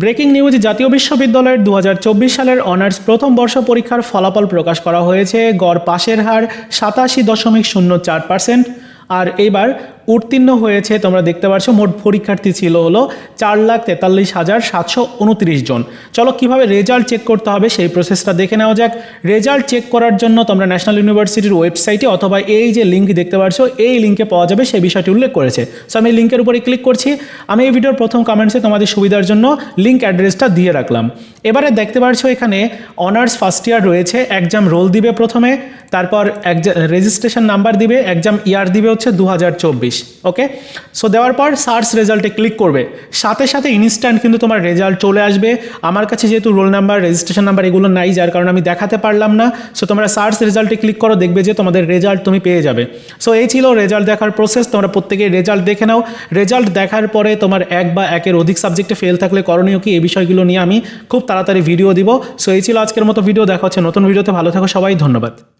Breaking news জাতীয় বিশ্ববিদ্যালয়ের দু হাজার চব্বিশ সালের অনার্স প্রথম বর্ষ পরীক্ষার ফলাফল প্রকাশ করা হয়েছে। গড় পাশের হার সাতাশি দশমিক শূন্য চার পার্সেন্ট। আর এইবার উত্তীর্ণ হয়েছে, তোমরা দেখতে পাচ্ছ মোট পরীক্ষার্থী ছিল হলো চার লাখ তেতাল্লিশ হাজার সাতশো উনত্রিশ জন। চলো কীভাবে রেজাল্ট চেক করতে হবে সেই প্রসেসটা দেখে নেওয়া যাক। রেজাল্ট চেক করার জন্য তোমরা ন্যাশনাল ইউনিভার্সিটির ওয়েবসাইটে অথবা এই যে লিঙ্ক দেখতে পাচ্ছ এই লিঙ্কে পাওয়া যাবে সেই বিষয়টি উল্লেখ করেছে। সো আমি লিঙ্কের উপরে ক্লিক করছি। আমি এই ভিডিওর প্রথম কমেন্টসে তোমাদের সুবিধার জন্য লিঙ্ক অ্যাড্রেসটা দিয়ে রাখলাম। এবারে দেখতে পাচ্ছ এখানে অনার্স ফার্স্ট ইয়ার রয়েছে এক্সাম রোল দিবে প্রথমে। তারপর রেজিস্ট্রেশন নাম্বার দিবে এক্সাম ইয়ার দিবে হচ্ছে দু হাজার চব্বিশ ওকে সো দেওয়ার পর সার্চ রেজাল্টে ক্লিক করবে। সাথে সাথে ইনস্ট্যান্ট কিন্তু তোমার রেজাল্ট চলে আসবে। আমার কাছে যেহেতু রোল নাম্বার রেজিস্ট্রেশন নাম্বার এগুলো নাই, যার কারণে আমি দেখাতে পারলাম না। সো তোমরা সার্চ রেজাল্টে ক্লিক করো, দেখবে যে তোমাদের রেজাল্ট তুমি পেয়ে যাবে। সো এই ছিল রেজাল্ট দেখার প্রসেস তোমরা প্রত্যেকেই রেজাল্ট দেখে নাও। রেজাল্ট দেখার পরে তোমার এক বা একের অধিক সাবজেক্টে ফেল থাকলে করণীয় কি? এই বিষয়গুলো নিয়ে আমি খুব তাড়াতাড়ি ভিডিও দিব। সো এই ছিল আজকের মতো ভিডিও দেখা হচ্ছে নতুন ভিডিওতে ভালো থাকো সবাই। ধন্যবাদ।